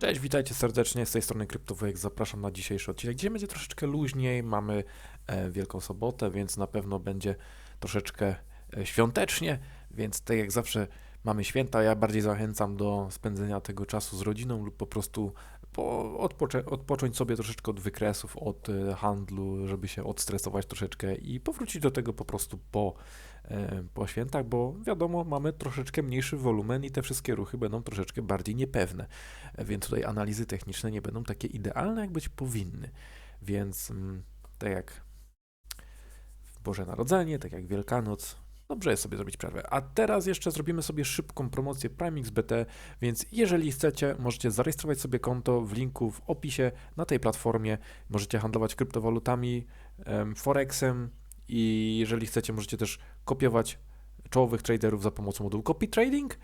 Cześć, witajcie serdecznie, z tej strony CryptoWujek, zapraszam na dzisiejszy odcinek. Dzisiaj będzie troszeczkę luźniej, mamy e, Wielką Sobotę, więc na pewno będzie troszeczkę e, świątecznie, więc tak jak zawsze mamy święta, ja bardziej zachęcam do spędzenia tego czasu z rodziną lub po prostu po, odpoczę, odpocząć sobie troszeczkę od wykresów, od e, handlu, żeby się odstresować troszeczkę i powrócić do tego po prostu po, po świętach, bo wiadomo, mamy troszeczkę mniejszy wolumen i te wszystkie ruchy będą troszeczkę bardziej niepewne, E, więc tutaj analizy techniczne nie będą takie idealne, jak być powinny. Więc mm, tak jak w Boże Narodzenie, tak jak Wielkanoc, dobrze jest sobie zrobić przerwę. A teraz jeszcze zrobimy sobie szybką promocję PrimeXBT, więc jeżeli chcecie, możecie zarejestrować sobie konto w linku w opisie na tej platformie. Możecie handlować kryptowalutami, em, forexem i jeżeli chcecie, możecie też kopiować czołowych traderów za pomocą modułu Copy Trading.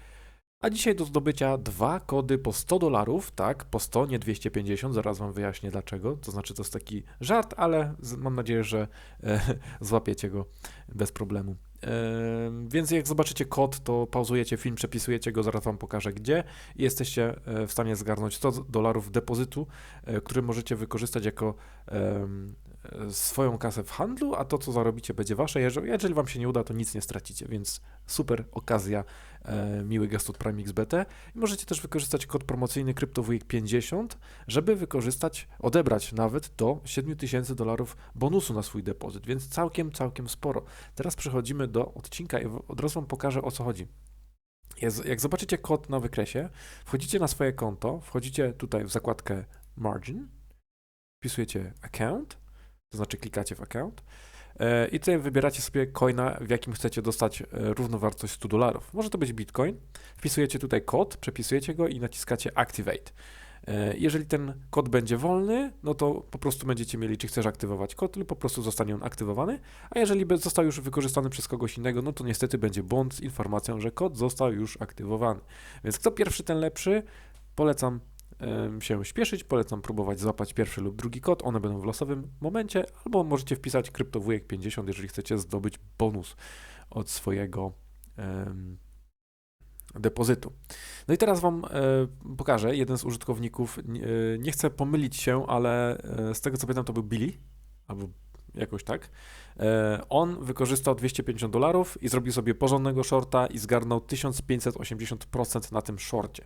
A dzisiaj do zdobycia dwa kody po 100 dolarów, tak, po 100, nie 250, zaraz Wam wyjaśnię dlaczego. To znaczy, to jest taki żart, ale mam nadzieję, że e, złapiecie go bez problemu. E, więc jak zobaczycie kod, to pauzujecie film, przepisujecie go, zaraz Wam pokażę gdzie i jesteście e, w stanie zgarnąć 100 dolarów depozytu, e, który możecie wykorzystać jako e, swoją kasę w handlu, a to, co zarobicie, będzie Wasze. Jeżeli, Wam się nie uda, to nic nie stracicie, więc super okazja, e, miły gest od PrimeXBT. I możecie też wykorzystać kod promocyjny CryptoWeek50, żeby wykorzystać, odebrać nawet do 7000 dolarów bonusu na swój depozyt, więc całkiem, całkiem sporo. Teraz przechodzimy do odcinka i od razu Wam pokażę, o co chodzi. Jak zobaczycie kod na wykresie, wchodzicie na swoje konto, wchodzicie tutaj w zakładkę Margin, wpisujecie Account, to znaczy klikacie w Account e, i tutaj wybieracie sobie coina, w jakim chcecie dostać e, równowartość 100 dolarów. Może to być Bitcoin. Wpisujecie tutaj kod, przepisujecie go i naciskacie Activate. E, Jeżeli ten kod będzie wolny, no to po prostu będziecie mieli, czy chcesz aktywować kod, lub po prostu zostanie on aktywowany, a jeżeli został już wykorzystany przez kogoś innego, no to niestety będzie błąd z informacją, że kod został już aktywowany. Więc kto pierwszy, ten lepszy. Polecam się śpieszyć, polecam próbować złapać pierwszy lub drugi kod, one będą w losowym momencie, albo możecie wpisać CryptoWujek50, jeżeli chcecie zdobyć bonus od swojego em, depozytu. No i teraz Wam e, pokażę, jeden z użytkowników, e, nie chcę pomylić się, ale e, z tego co pamiętam to był Billy, albo jakoś tak. E, on wykorzystał 250 dolarów i zrobił sobie porządnego shorta i zgarnął 1580% na tym shorcie.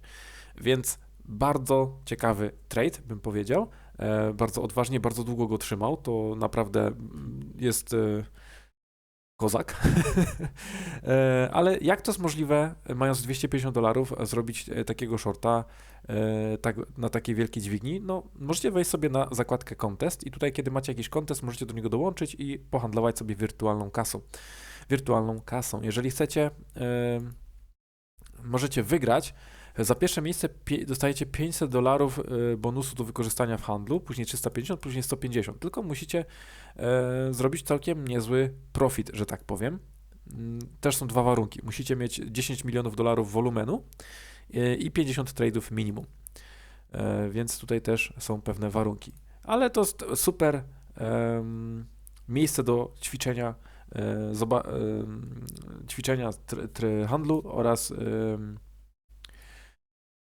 Więc bardzo ciekawy trade, bym powiedział. E, bardzo odważnie, bardzo długo go trzymał. To naprawdę jest e, kozak. E, Ale jak to jest możliwe, mając 250 dolarów, zrobić takiego shorta tak, na takiej wielkiej dźwigni? No, możecie wejść sobie na zakładkę contest i tutaj, kiedy macie jakiś kontest, możecie do niego dołączyć i pohandlować sobie wirtualną kasą. Wirtualną kasą. Jeżeli chcecie, możecie wygrać. Za pierwsze miejsce dostajecie 500 dolarów e, bonusu do wykorzystania w handlu, później 350, później 150. Tylko musicie e, zrobić całkiem niezły profit, że tak powiem. Mm, Też są dwa warunki. Musicie mieć 10 milionów dolarów wolumenu e, i 50 trade'ów minimum. Więc tutaj też są pewne warunki. Ale to jest super miejsce do ćwiczenia, ćwiczenia handlu oraz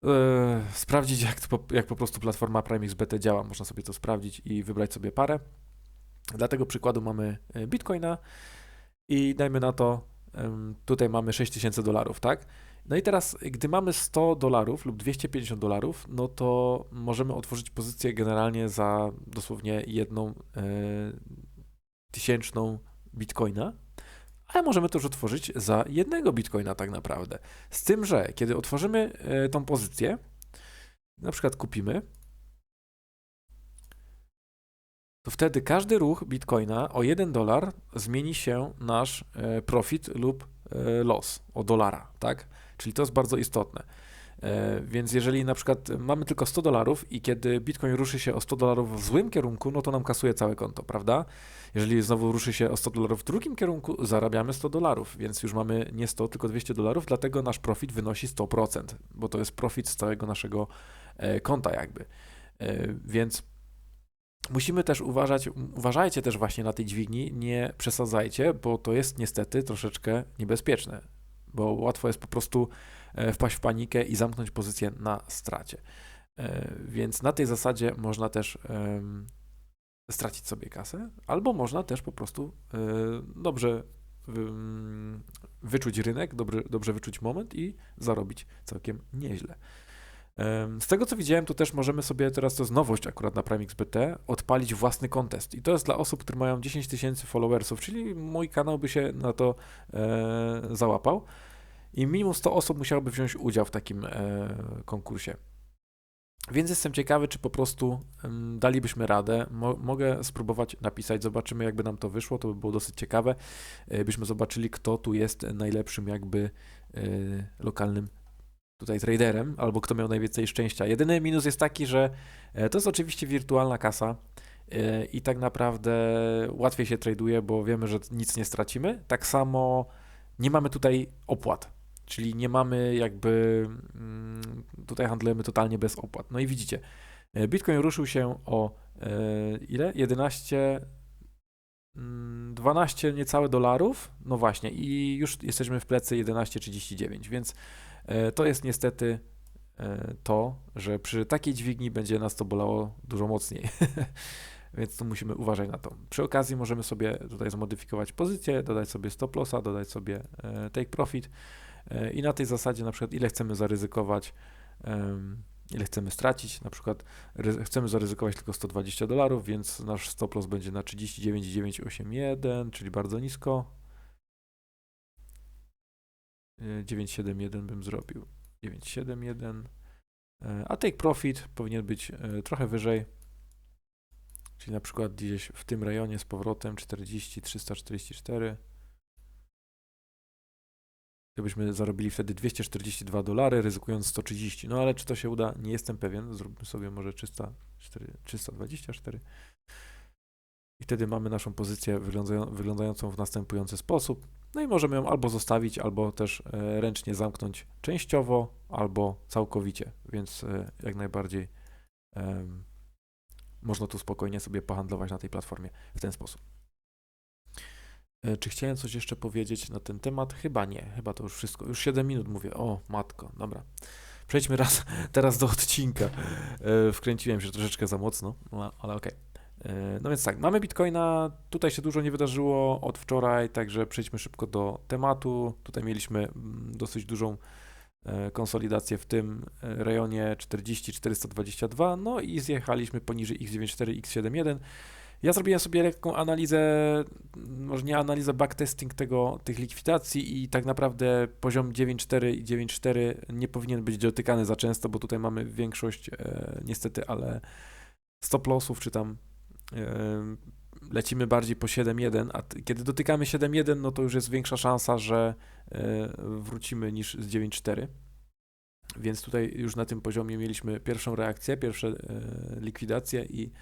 e, sprawdzić, jak, to jak po prostu platforma PrimeXBT działa. Można sobie to sprawdzić i wybrać sobie parę. Dla tego przykładu mamy e, Bitcoina i dajmy na to, em, tutaj mamy 6000 dolarów, tak? No i teraz, gdy mamy 100 dolarów lub 250 dolarów, no to możemy otworzyć pozycję generalnie za dosłownie jedną e, tysięczną bitcoina, ale możemy też otworzyć za jednego bitcoina tak naprawdę. Z tym, że kiedy otworzymy e, tą pozycję, na przykład kupimy, to wtedy każdy ruch bitcoina o 1 dolar zmieni się nasz e, profit lub e, loss o dolara, tak? Czyli to jest bardzo istotne. E, Więc jeżeli na przykład mamy tylko 100 dolarów i kiedy bitcoin ruszy się o 100 dolarów w złym kierunku, no to nam kasuje całe konto, prawda? Jeżeli znowu ruszy się o 100 dolarów w drugim kierunku, zarabiamy 100 dolarów, więc już mamy nie 100, tylko 200 dolarów, dlatego nasz profit wynosi 100%, bo to jest profit z całego naszego e, konta jakby. E, Więc musimy też uważać, uważajcie też właśnie na tej dźwigni, nie przesadzajcie, bo to jest niestety troszeczkę niebezpieczne, bo łatwo jest po prostu e, wpaść w panikę i zamknąć pozycję na stracie. E, Więc na tej zasadzie można też stracić sobie kasę, albo można też po prostu e, dobrze ym, wyczuć rynek, dobrze, dobrze wyczuć moment i zarobić całkiem nieźle. Z tego co widziałem, to też możemy sobie, teraz to jest nowość akurat na Prime XBT, odpalić własny kontest. I to jest dla osób, które mają 10 tysięcy followersów, czyli mój kanał by się na to e, załapał. I minimum 100 osób musiałoby wziąć udział w takim e, konkursie. Więc jestem ciekawy, czy po prostu em, dalibyśmy radę. Mo mogę spróbować napisać, zobaczymy, jakby nam to wyszło. To by było dosyć ciekawe. E, byśmy zobaczyli, kto tu jest najlepszym, jakby e, lokalnym tutaj traderem, albo kto miał najwięcej szczęścia. Jedyny minus jest taki, że e, to jest oczywiście wirtualna kasa e, i tak naprawdę łatwiej się traduje, bo wiemy, że nic nie stracimy. Tak samo nie mamy tutaj opłat, czyli nie mamy jakby mm, tutaj handlujemy totalnie bez opłat. No i widzicie, e, Bitcoin ruszył się o ile? 11 mm, 12 niecałe dolarów, no właśnie i już jesteśmy w plecy 11,39, więc to jest niestety e, to, że przy takiej dźwigni będzie nas to bolało dużo mocniej. Więc tu musimy uważać na to. Przy okazji możemy sobie tutaj zmodyfikować pozycję, dodać sobie stop lossa, dodać sobie e, take profit e, i na tej zasadzie na przykład ile chcemy zaryzykować, ile chcemy stracić, na przykład chcemy zaryzykować tylko 120 dolarów, więc nasz stop loss będzie na 39,981, czyli bardzo nisko. E, 971 bym zrobił. 971. E, A take profit powinien być e, trochę wyżej, czyli na przykład gdzieś w tym rejonie z powrotem 40, 344. Gdybyśmy zarobili wtedy 242 dolary, ryzykując 130. No ale czy to się uda? Nie jestem pewien. Zróbmy sobie może 304, 324. I wtedy mamy naszą pozycję wyglądają, wyglądającą w następujący sposób. No i możemy ją albo zostawić, albo też e, ręcznie zamknąć częściowo, albo całkowicie. Więc e, jak najbardziej em, można tu spokojnie sobie pohandlować na tej platformie w ten sposób. E, Czy chciałem coś jeszcze powiedzieć na ten temat? Chyba nie, chyba to już wszystko. Już 7 minut mówię. O, matko, dobra. Przejdźmy raz teraz do odcinka. Wkręciłem się troszeczkę za mocno, no, ale okej. E, No więc tak, mamy Bitcoina, tutaj się dużo nie wydarzyło od wczoraj, także przejdźmy szybko do tematu. Tutaj mieliśmy mm, dosyć dużą e, konsolidację w tym e, rejonie 40-422, no i zjechaliśmy poniżej X94, X71. Ja zrobiłem sobie lekką analizę, m, może nie analizę, backtesting tego, tych likwidacji i tak naprawdę poziom 9.4 i 9.4 nie powinien być dotykany za często, bo tutaj mamy większość e, niestety, ale stop lossów czy tam e, lecimy bardziej po 7.1, a kiedy dotykamy 7.1, no to już jest większa szansa, że e, wrócimy niż z 9.4. Więc tutaj już na tym poziomie mieliśmy pierwszą reakcję, pierwsze e, likwidacje i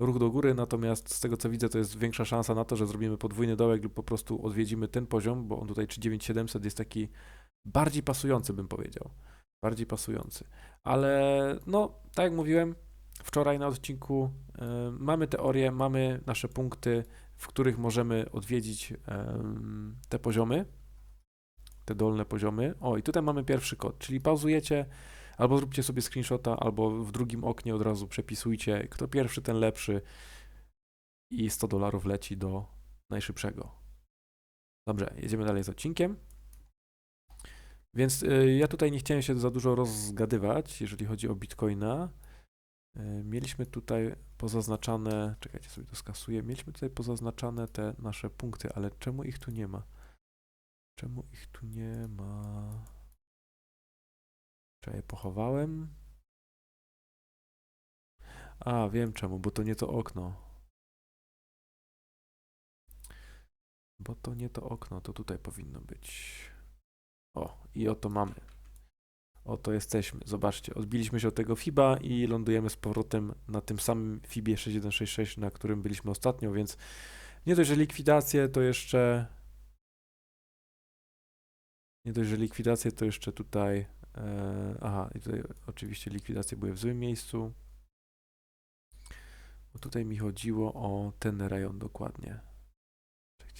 ruch do góry, natomiast z tego co widzę, to jest większa szansa na to, że zrobimy podwójny dołek lub po prostu odwiedzimy ten poziom, bo on tutaj 39700 jest taki bardziej pasujący, bym powiedział. Bardziej pasujący. Ale no, tak jak mówiłem wczoraj na odcinku, e, mamy teorię, mamy nasze punkty, w których możemy odwiedzić em, te poziomy, te dolne poziomy. O, i tutaj mamy pierwszy kod, czyli pauzujecie, albo zróbcie sobie screenshota, albo w drugim oknie od razu przepisujcie, kto pierwszy, ten lepszy i 100 dolarów leci do najszybszego. Dobrze, jedziemy dalej z odcinkiem. Więc y, ja tutaj nie chciałem się za dużo rozgadywać, jeżeli chodzi o Bitcoina. Y, Mieliśmy tutaj pozaznaczane, czekajcie sobie to skasuję, mieliśmy tutaj pozaznaczane te nasze punkty, ale czemu ich tu nie ma? Czemu ich tu nie ma? Czy ja je pochowałem? A, wiem czemu, bo to nie to okno. Bo to nie to okno, to tutaj powinno być. O, i oto mamy. Oto jesteśmy. Zobaczcie, odbiliśmy się od tego FIBA i lądujemy z powrotem na tym samym FIBie 6166, na którym byliśmy ostatnio, więc nie dość, że likwidacje, to jeszcze nie dość, że likwidacje, to jeszcze tutaj e, aha, i tutaj oczywiście likwidacje były w złym miejscu. Bo tutaj mi chodziło o ten rejon dokładnie.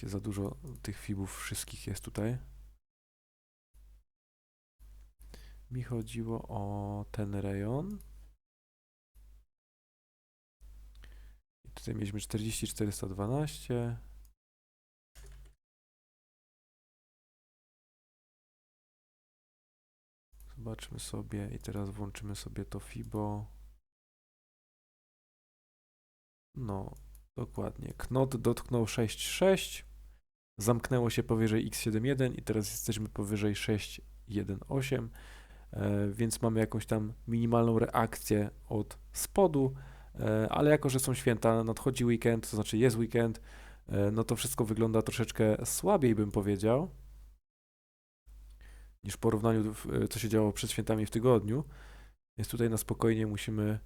Za dużo tych fibów wszystkich jest tutaj. Mi chodziło o ten rejon. I tutaj mieliśmy 40412. Zobaczmy sobie i teraz włączymy sobie to FIBO. No, dokładnie. Knot dotknął 6.6, zamknęło się powyżej x7.1 i teraz jesteśmy powyżej 6.1.8. E, więc mamy jakąś tam minimalną reakcję od spodu, e, ale jako, że są święta, nadchodzi weekend, to znaczy jest weekend, e, no to wszystko wygląda troszeczkę słabiej, bym powiedział, niż w porównaniu, co się działo przed świętami w tygodniu. Więc tutaj na spokojnie musimy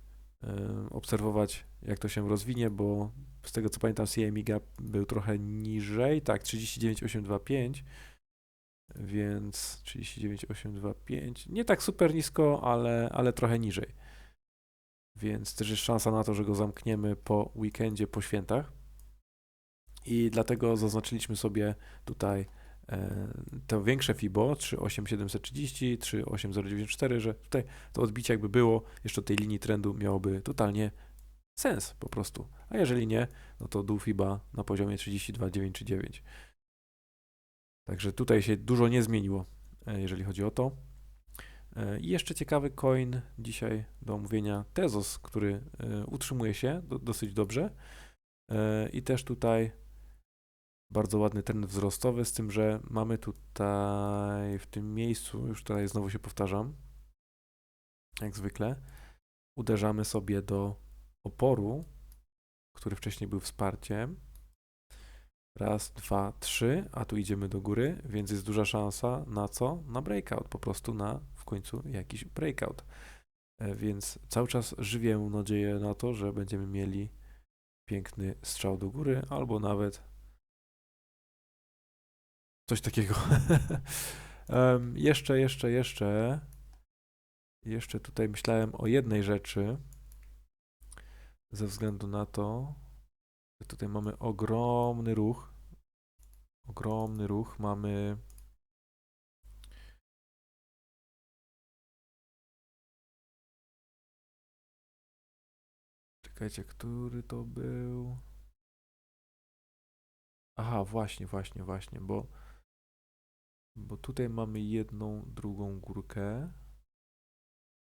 obserwować, jak to się rozwinie, bo z tego co pamiętam, CME gap był trochę niżej, tak, 39,825, więc 39,825, nie tak super nisko, ale, ale trochę niżej. Więc też jest szansa na to, że go zamkniemy po weekendzie, po świętach. I dlatego zaznaczyliśmy sobie tutaj e, to większe FIBO 38730, 38094, że tutaj to odbicie jakby było jeszcze tej linii trendu miałoby totalnie sens po prostu. A jeżeli nie, no to dół FIBA na poziomie 32939. Także tutaj się dużo nie zmieniło, e, jeżeli chodzi o to. E, I jeszcze ciekawy coin dzisiaj do omówienia Tezos, który e, utrzymuje się do, dosyć dobrze. I też tutaj bardzo ładny trend wzrostowy, z tym, że mamy tutaj w tym miejscu, już tutaj znowu się powtarzam, jak zwykle, uderzamy sobie do oporu, który wcześniej był wsparciem. Raz, dwa, trzy, a tu idziemy do góry, więc jest duża szansa na co? Na breakout, po prostu na w końcu jakiś breakout. E, Więc cały czas żywię nadzieję na to, że będziemy mieli piękny strzał do góry, albo nawet coś takiego. Em, jeszcze, jeszcze, jeszcze. Jeszcze tutaj myślałem o jednej rzeczy, ze względu na to, tutaj mamy ogromny ruch. Ogromny ruch. Mamy. Czekajcie, który to był? Aha, właśnie, właśnie, właśnie, bo, bo tutaj mamy jedną, drugą górkę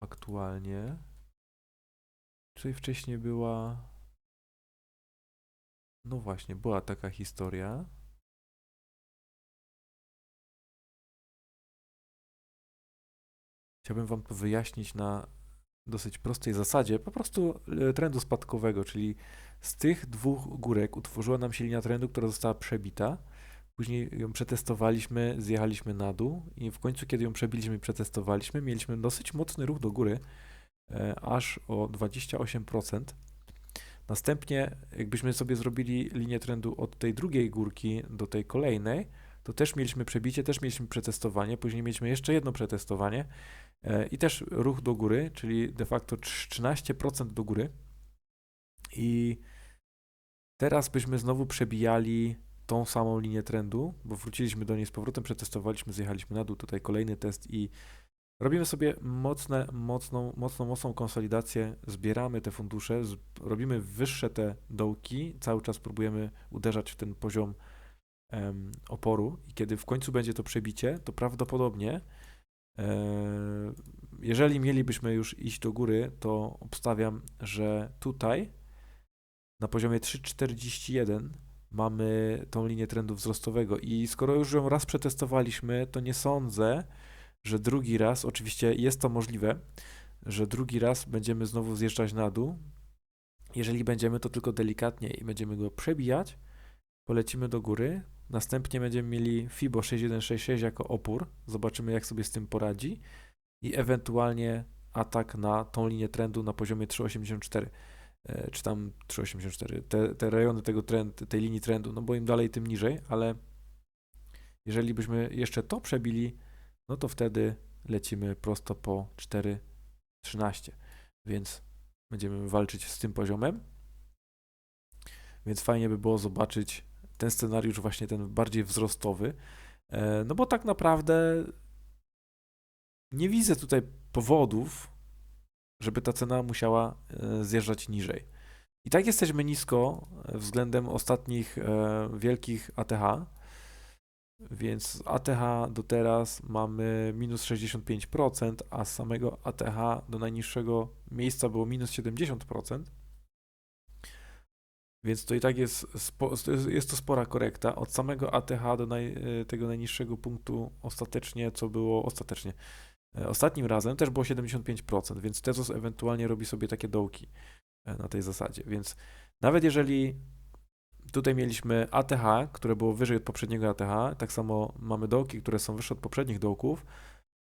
aktualnie. Czyli wcześniej była. No właśnie, była taka historia. Chciałbym Wam to wyjaśnić na dosyć prostej zasadzie, po prostu e, trendu spadkowego, czyli z tych dwóch górek utworzyła nam się linia trendu, która została przebita. Później ją przetestowaliśmy, zjechaliśmy na dół i w końcu, kiedy ją przebiliśmy i przetestowaliśmy, mieliśmy dosyć mocny ruch do góry, e, aż o 28%. Następnie, jakbyśmy sobie zrobili linię trendu od tej drugiej górki do tej kolejnej, to też mieliśmy przebicie, też mieliśmy przetestowanie, później mieliśmy jeszcze jedno przetestowanie e, i też ruch do góry, czyli de facto trz- 13% do góry. I teraz byśmy znowu przebijali tą samą linię trendu, bo wróciliśmy do niej z powrotem, przetestowaliśmy, zjechaliśmy na dół, tutaj kolejny test i robimy sobie mocne, mocną, mocną, mocną konsolidację, zbieramy te fundusze, z, robimy wyższe te dołki, cały czas próbujemy uderzać w ten poziom em, oporu i kiedy w końcu będzie to przebicie, to prawdopodobnie e, jeżeli mielibyśmy już iść do góry, to obstawiam, że tutaj na poziomie 3,41 mamy tą linię trendu wzrostowego i skoro już ją raz przetestowaliśmy, to nie sądzę, że drugi raz, oczywiście jest to możliwe, że drugi raz będziemy znowu zjeżdżać na dół. Jeżeli będziemy, to tylko delikatnie i będziemy go przebijać, polecimy do góry, następnie będziemy mieli FIBO 6166 jako opór, zobaczymy jak sobie z tym poradzi. I ewentualnie atak na tą linię trendu na poziomie 384 e, czy tam 384, te, te rejony tego trend, tej linii trendu, no bo im dalej, tym niżej, ale jeżeli byśmy jeszcze to przebili, no to wtedy lecimy prosto po 4,13, więc będziemy walczyć z tym poziomem. Więc fajnie by było zobaczyć ten scenariusz, właśnie ten bardziej wzrostowy, e, no bo tak naprawdę nie widzę tutaj powodów, żeby ta cena musiała e, zjeżdżać niżej. I tak jesteśmy nisko względem ostatnich e, wielkich ATH. Więc ATH do teraz mamy minus 65%, a z samego ATH do najniższego miejsca było minus 70%. Więc to i tak jest, jest to spora korekta. Od samego ATH do naj, e, tego najniższego punktu ostatecznie, co było ostatecznie, e, ostatnim razem też było 75%, więc Tezos ewentualnie robi sobie takie dołki e, na tej zasadzie. Więc nawet jeżeli tutaj mieliśmy ATH, które było wyżej od poprzedniego ATH, tak samo mamy dołki, które są wyższe od poprzednich dołków,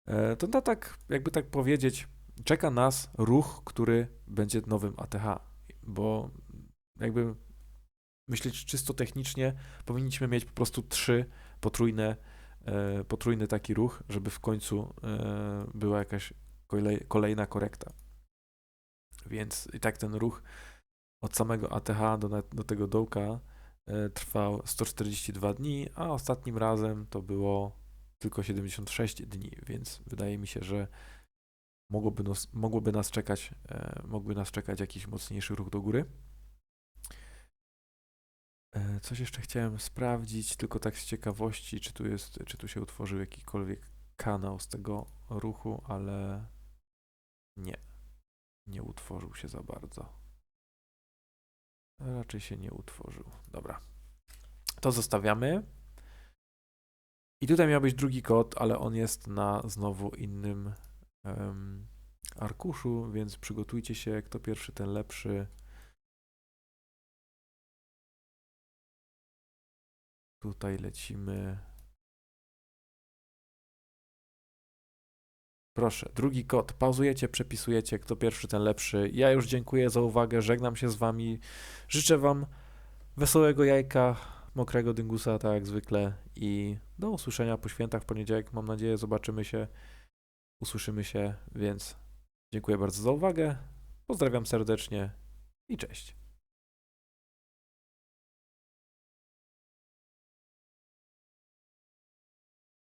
e, to na tak, jakby tak powiedzieć, czeka nas ruch, który będzie nowym ATH, bo jakby myśleć czysto technicznie, powinniśmy mieć po prostu trzy potrójne, e, potrójny taki ruch, żeby w końcu e, była jakaś kolej, kolejna korekta. Więc i tak ten ruch od samego ATH do, do tego dołka trwał 142 dni, a ostatnim razem to było tylko 76 dni, więc wydaje mi się, że mogłoby nas, mogłoby nas czekać, e, mógłby nas czekać jakiś mocniejszy ruch do góry. E, Coś jeszcze chciałem sprawdzić, tylko tak z ciekawości, czy tu jest, czy tu się utworzył jakikolwiek kanał z tego ruchu, ale nie, nie utworzył się za bardzo. Raczej się nie utworzył. Dobra. To zostawiamy. I tutaj miał być drugi kod, ale on jest na znowu innym em, arkuszu, więc przygotujcie się, kto pierwszy, ten lepszy. Tutaj lecimy. Proszę, drugi kod. Pauzujecie, przepisujecie, kto pierwszy, ten lepszy. Ja już dziękuję za uwagę, żegnam się z wami. Życzę wam wesołego jajka, mokrego dyngusa, tak jak zwykle. I do usłyszenia po świętach w poniedziałek. Mam nadzieję, zobaczymy się, usłyszymy się, więc dziękuję bardzo za uwagę. Pozdrawiam serdecznie i cześć.